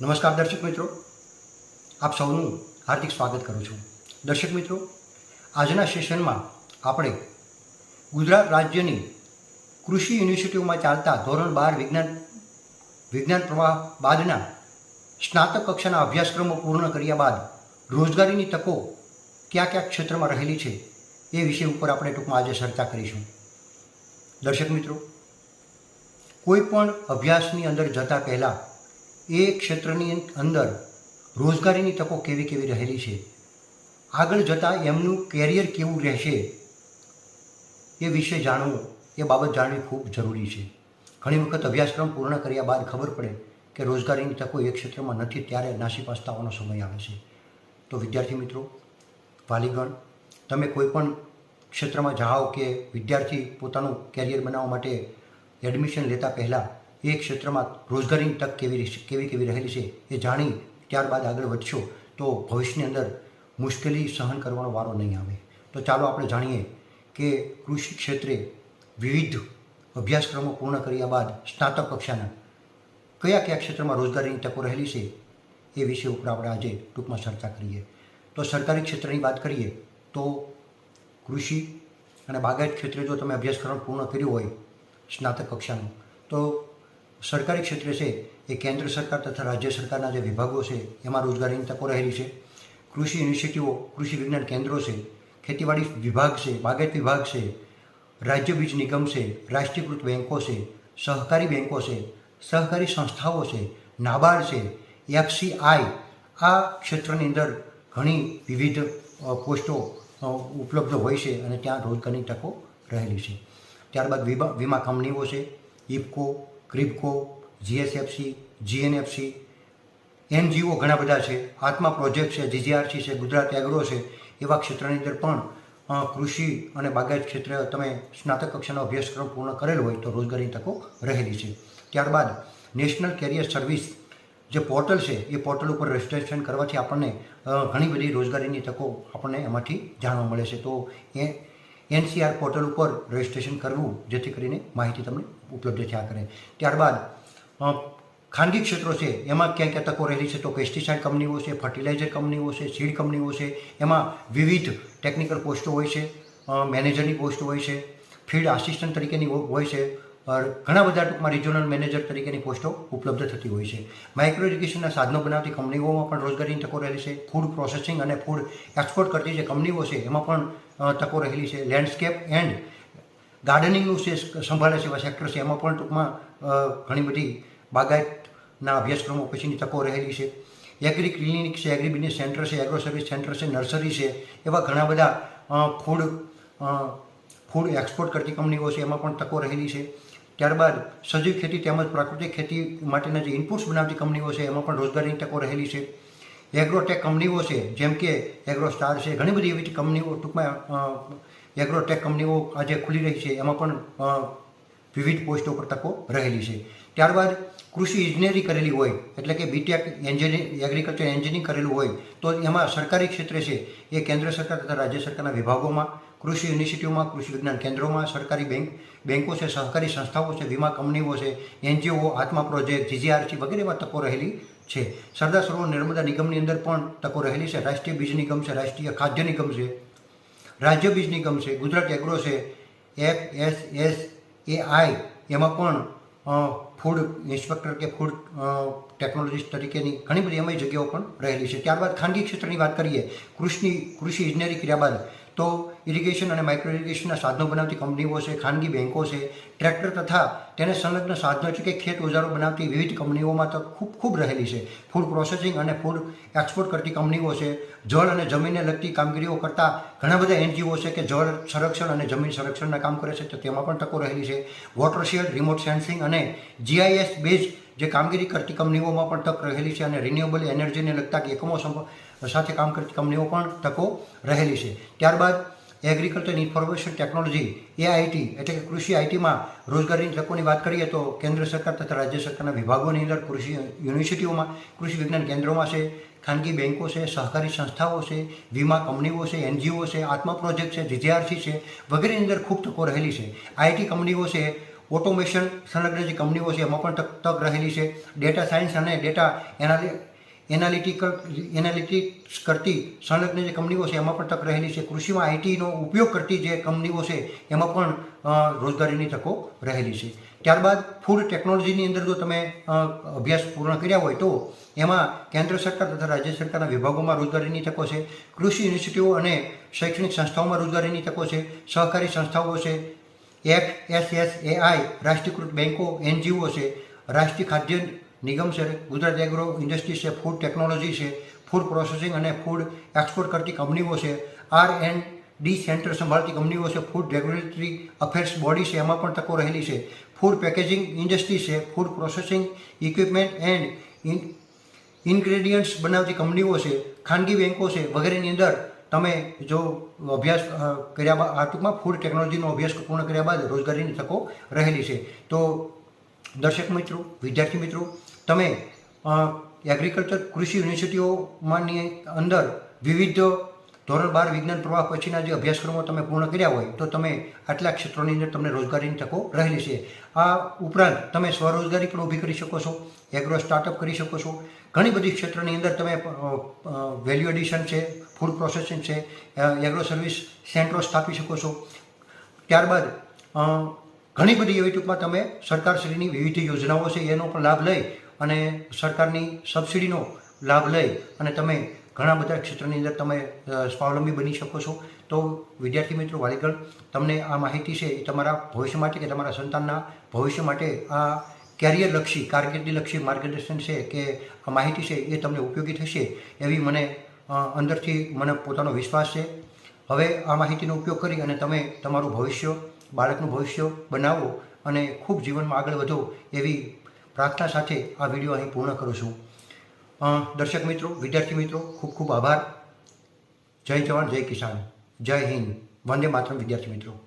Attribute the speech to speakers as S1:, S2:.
S1: નમસ્કાર દર્શક મિત્રો. આપ સૌનું હાર્દિક સ્વાગત કરું છું. દર્શક મિત્રો, આજના સેશનમાં આપણે ગુજરાત રાજ્યની કૃષિ યુનિવર્સિટીઓમાં ચાલતા ધોરણ બાર વિજ્ઞાન વિજ્ઞાન પ્રવાહ બાદના સ્નાતક કક્ષાના અભ્યાસક્રમો પૂર્ણ કર્યા બાદ રોજગારીની તકો કયા કયા ક્ષેત્રમાં રહેલી છે એ વિષય ઉપર આપણે ટૂંકમાં આજે ચર્ચા કરીશું. દર્શક મિત્રો, કોઈ પણ અભ્યાસની અંદર જતા પહેલાં એ ક્ષેત્રની અંદર રોજગારીની તકો કેવી કેવી રહેલી છે? આગળ જતાં એમનું કેરિયર કેવું રહેશે? એ વિશે જાણવું, એ બાબત જાણવી ખૂબ જરૂરી છે. ઘણી વખત અભ્યાસક્રમ પૂર્ણ કર્યા બાદ ખબર પડે કે રોજગારીની તકો એ ક્ષેત્રમાં નથી, ત્યારે નાસી પસ્તાવાનો સમય આવે છે. તો વિદ્યાર્થી મિત્રો, વાલીગણ, તમે કોઈ પણ ક્ષેત્રમાં જાઓ કે વિદ્યાર્થી પોતાનું કેરિયર બનાવવા માટે એડમિશન લેતા પહેલાં એ ક્ષેત્રમાં રોજગારીની તક કેવી કેવી કેવી રહેલી છે એ જાણી ત્યારબાદ આગળ વધશો, તો ભવિષ્યની અંદર મુશ્કેલી સહન કરવાનો વારો નહીં આવે. તો ચાલો આપણે જાણીએ કે કૃષિ ક્ષેત્રે વિવિધ અભ્યાસક્રમો પૂર્ણ કર્યા બાદ સ્નાતક કક્ષાના કયા કયા ક્ષેત્રમાં રોજગારીની તકો રહેલી છે એ વિષય ઉપર આપણે આજે ટૂંકમાં ચર્ચા કરીએ. તો સરકારી ક્ષેત્રની વાત કરીએ તો કૃષિ અને બાગાયત ક્ષેત્રે જો તમે અભ્યાસક્રમ પૂર્ણ કર્યું હોય સ્નાતક કક્ષાનું, તો સરકારી ક્ષેત્રે છે, એ કેન્દ્ર સરકાર તથા રાજ્ય સરકારના જે વિભાગો છે, એમાં રોજગારીની તકો રહેલી છે. કૃષિ યુનિવર્સિટીઓ કૃષિ વિજ્ઞાન કેન્દ્રો છે, ખેતીવાડી વિભાગ છે બાગાયત વિભાગ છે, રાજ્ય બીજ નિગમ છે, રાષ્ટ્રીયકૃત બેન્કો છે, સહકારી બેન્કો છે, સહકારી સંસ્થાઓ છે, નાબાર્ડ છે, એફસીઆઈ, આ ક્ષેત્રની અંદર ઘણી વિવિધ પોસ્ટો ઉપલબ્ધ હોય છે અને ત્યાં રોજગારની તકો રહેલી છે. ત્યારબાદ વીમા વીમા કંપનીઓ છે, ઇફકો ક્રિપકો જીએસએફસી જીએનએફસી એનજીઓ ઘણા બધા છે. આત્મા પ્રોજેક્ટ છે જીજીઆરસી છે, ગુજરાત એગ્રો છે. એવા ક્ષેત્રની અંદર પણ કૃષિ અને બાગાયત ક્ષેત્રે તમે સ્નાતક કક્ષાનો અભ્યાસક્રમ પૂર્ણ કરેલો હોય તો રોજગારી તકો રહેલી છે. ત્યારબાદ નેશનલ કેરિયર સર્વિસ જે પોર્ટલ છે, એ પોર્ટલ ઉપર રજિસ્ટ્રેશન કરવાથી આપણને ઘણી બધી રોજગારીની તકો આપણને એમાંથી જાણવા મળે છે. તો એ એનસીઆર પોર્ટલ ઉપર રજિસ્ટ્રેશન કરવું, જેથી કરીને માહિતી તમને ઉપલબ્ધ થયા કરે. ત્યારબાદ ખાનગી ક્ષેત્રો છે, એમાં ક્યાં ક્યાં તકો રહેલી છે, તો પેસ્ટિસાઇડ કંપનીઓ છે, ફર્ટિલાઇઝર કંપનીઓ છે, સીડ કંપનીઓ છે, એમાં વિવિધ ટેકનિકલ પોસ્ટો હોય છે મેનેજરની પોસ્ટો હોય છે, ફિલ્ડ આસિસ્ટન્ટ તરીકેની હોય છે ઘણા બધા ટૂંકમાં રિજનલ મેનેજર તરીકેની પોસ્ટો ઉપલબ્ધ થતી હોય છે. માઇક્રો એજ્યુકેશનના સાધનો બનાવતી કંપનીઓમાં પણ રોજગારીની તકો રહેલી છે. ફૂડ પ્રોસેસિંગ અને ફૂડ એક્સપોર્ટ કરતી જે કંપનીઓ છે, એમાં પણ તકો રહેલી છે. લેન્ડસ્કેપ એન્ડ ગાર્ડનિંગનું જે સંભાળે છે એવા સેક્ટર છે, એમાં પણ ટૂંકમાં ઘણી બધી બાગાયતના અભ્યાસક્રમો પછીની તકો રહેલી છે. એગ્રી ક્લિનિક છે એગ્રી બિઝનેસ સેન્ટર છે એગ્રો સર્વિસ સેન્ટર છે નર્સરી છે, એવા ઘણા બધા ફૂડ ફૂડ એક્સપોર્ટ કરતી કંપનીઓ છે, એમાં પણ તકો રહેલી છે. ત્યારબાદ સજીવ ખેતી તેમજ પ્રાકૃતિક ખેતી માટેના જે ઇનપુટ્સ બનાવતી કંપનીઓ છે, એમાં પણ રોજગારીની તકો રહેલી છે. એગ્રોટેક કંપનીઓ છે, જેમ કે એગ્રોસ્ટાર છે, ઘણી બધી એવી કંપનીઓ ટૂંકમાં એગ્રોટેક કંપનીઓ આજે ખુલી રહી છે. એમાં પણ વિવિધ પોસ્ટો પર તકો રહેલી છે. ત્યારબાદ કૃષિ ઇજનેરી કરેલી હોય, એટલે કે બીટેક એન્જિનિયરિંગ એગ્રીકલ્ચર એન્જિનિયરિંગ કરેલું હોય, તો એમાં સરકારી ક્ષેત્રે છે એ કેન્દ્ર સરકાર તથા રાજ્ય સરકારના વિભાગોમાં, કૃષિ યુનિવર્સિટીઓમાં કૃષિ વિજ્ઞાન કેન્દ્રોમાં, સરકારી બેંક બેન્કો છે, સહકારી સંસ્થાઓ છે, વીમા કંપનીઓ છે, એનજીઓ, આત્મા પ્રોજેક્ટ જીજીઆરસી વગેરેમાં તકો રહેલી છે. સરદાર સરોવર નર્મદા નિગમની અંદર પણ તકો રહેલી છે. રાષ્ટ્રીય બીજ નિગમ છે, રાષ્ટ્રીય ખાદ્ય નિગમ છે, રાજ્ય બીજ નિગમ છે, ગુજરાત એગ્રો છે F S S A I એમાં પણ ફૂડ ઇન્સ્પેક્ટર કે ફૂડ ટેકનોલોજીસ્ટ તરીકેની ઘણી બધી એમાં જગ્યાઓ પણ રહેલી છે. ત્યારબાદ ખાનગી ક્ષેત્રની વાત કરીએ કૃષિ કૃષિ ઇજનેરી કર્યા બાદ તો ઇરિગેશન અને માઇક્રો ઇરિગેશનના સાધનો બનાવતી કંપનીઓ છે, ખાનગી બેન્કો છે, ટ્રેક્ટર તથા તેને સંલગ્ન સાધનો છે કે ખેત ઓજારો બનાવતી વિવિધ કંપનીઓમાં તો ખૂબ ખૂબ રહેલી છે. ફૂડ પ્રોસેસિંગ અને ફૂડ એક્સપોર્ટ કરતી કંપનીઓ છે. જળ અને જમીનને લગતી કામગીરીઓ કરતા ઘણા બધા એનજીઓ છે કે જળ સંરક્ષણ અને જમીન સંરક્ષણના કામ કરે છે, તો તેમાં પણ તકો રહેલી છે. વોટરશેડ રિમોટ સેન્સિંગ અને જીઆઈએસ બેઝ જે કામગીરી કરતી કંપનીઓમાં પણ તક રહેલી છે અને રિન્યુએબલ એનર્જીને લગતા એકમો સાથે કામ કરતી કંપનીઓ પણ તકો રહેલી છે. ત્યારબાદ એગ્રીકલ્ચર ઇન્ફોર્મેશન ટેકનોલોજી એઆઈટી એટલે કે કૃષિ આઈટીમાં રોજગારીની તકોની વાત કરીએ તો કેન્દ્ર સરકાર તથા રાજ્ય સરકારના વિભાગોની અંદર કૃષિ યુનિવર્સિટીઓમાં કૃષિ વિજ્ઞાન કેન્દ્રોમાં છે, ખાનગી બેન્કો છે, સહકારી સંસ્થાઓ છે, વીમા કંપનીઓ છે, એનજીઓ છે, આત્મા પ્રોજેક્ટ છે જીજીઆરસી છે, વગેરેની અંદર ખૂબ તકો રહેલી છે. આઈટી કંપનીઓ છે, ઓટોમેશન સંલગ્ન જે કંપનીઓ છે, એમાં પણ તક તક રહેલી છે. ડેટા સાયન્સ અને ડેટા એનાલિ એનાલિટિકલ એનાલિટિક્સ કરતી સંલગ્ન જે કંપનીઓ છે, એમાં પણ તક રહેલી છે. કૃષિમાં આઈટીનો ઉપયોગ કરતી જે કંપનીઓ છે, એમાં પણ રોજગારીની તકો રહેલી છે. ત્યારબાદ ફૂડ ટેકનોલોજીની અંદર જો તમે અભ્યાસ પૂર્ણ કર્યા હોય તો એમાં કેન્દ્ર સરકાર તથા રાજ્ય સરકારના વિભાગોમાં રોજગારીની તકો છે. કૃષિ યુનિવર્સિટીઓ અને શૈક્ષણિક સંસ્થાઓમાં રોજગારીની તકો છે. સહકારી સંસ્થાઓ છે. એફ એસ એસ એઆઈ રાષ્ટ્રીયકૃત બેન્કો એનજીઓ છે. રાષ્ટ્રીય ખાદ્ય નિગમ છે, ગુજરાત એગ્રો ઇન્ડસ્ટ્રી છે ફૂડ ટેકનોલોજી છે ફૂડ પ્રોસેસિંગ અને ફૂડ એક્સપોર્ટ કરતી કંપનીઓ છે આર એન્ડ ડી સેન્ટર સંભાળતી કંપનીઓ છે ફૂડ રેગ્યુલેટરી અફેર્સ બોડી છે, એમાં પણ તકો રહેલી છે. ફૂડ પેકેજિંગ ઇન્ડસ્ટ્રી છે food processing equipment and ingredients બનાવતી કંપનીઓ છે, ખાનગી બેન્કો છે, વગેરેની અંદર તમે જો અભ્યાસ કર્યા બાદ, આ ટૂંકમાં ફૂડ ટેકનોલોજીનો અભ્યાસ પૂર્ણ કર્યા બાદ રોજગારીની તકો રહેલી છે. તો દર્શક મિત્રો, વિદ્યાર્થી મિત્રો તમે એગ્રીકલ્ચર કૃષિ યુનિવર્સિટીઓમાંની અંદર વિવિધ ધોરણ બાર વિજ્ઞાન પ્રવાહ પછીના જે અભ્યાસક્રમો તમે પૂર્ણ કર્યા હોય, તો તમે આટલા ક્ષેત્રોની અંદર તમને રોજગારીની તકો રહેલી છે. આ ઉપરાંત તમે સ્વરોજગારી પણ ઊભી કરી શકો છો એગ્રો સ્ટાર્ટઅપ કરી શકો છો. ઘણી બધી ક્ષેત્રની અંદર તમે વેલ્યુ એડિશન છે ફૂડ પ્રોસેસિંગ છે એગ્રો સર્વિસ સેન્ટરો સ્થાપી શકો છો. ત્યારબાદ ઘણી બધી એવી ટૂંકમાં તમે સરકારશ્રીની વિવિધ યોજનાઓ છે, એનો પણ લાભ લઈ અને સરકારની સબસિડીનો લાભ લઈ અને તમે ઘણા બધા ક્ષેત્રની અંદર તમે સ્વાવલંબી બની શકો છો. તો વિદ્યાર્થી મિત્રો, વાલીગણ, તમને આ માહિતી છે એ તમારા ભવિષ્ય માટે કે તમારા સંતાનના ભવિષ્ય માટે આ કેરિયરલક્ષી, કારકિર્દીલક્ષી માર્ગદર્શન છે કે આ માહિતી છે એ તમને ઉપયોગી થશે એવી મને અંદરથી મને પોતાનો વિશ્વાસ છે. હવે આ માહિતીનો ઉપયોગ કરી અને તમે તમારું ભવિષ્ય, બાળકનું ભવિષ્ય બનાવો અને ખૂબ જીવનમાં આગળ વધો એવી પ્રાર્થના સાથે આ વીડિયો અહીં પૂર્ણ કરું છું. દર્શક મિત્રો, વિદ્યાર્થી મિત્રો, ખૂબ ખૂબ આભાર. જય જવાન, જય કિસાન. જય હિન્દ. વંદે માતરમ, વિદ્યાર્થી મિત્રો.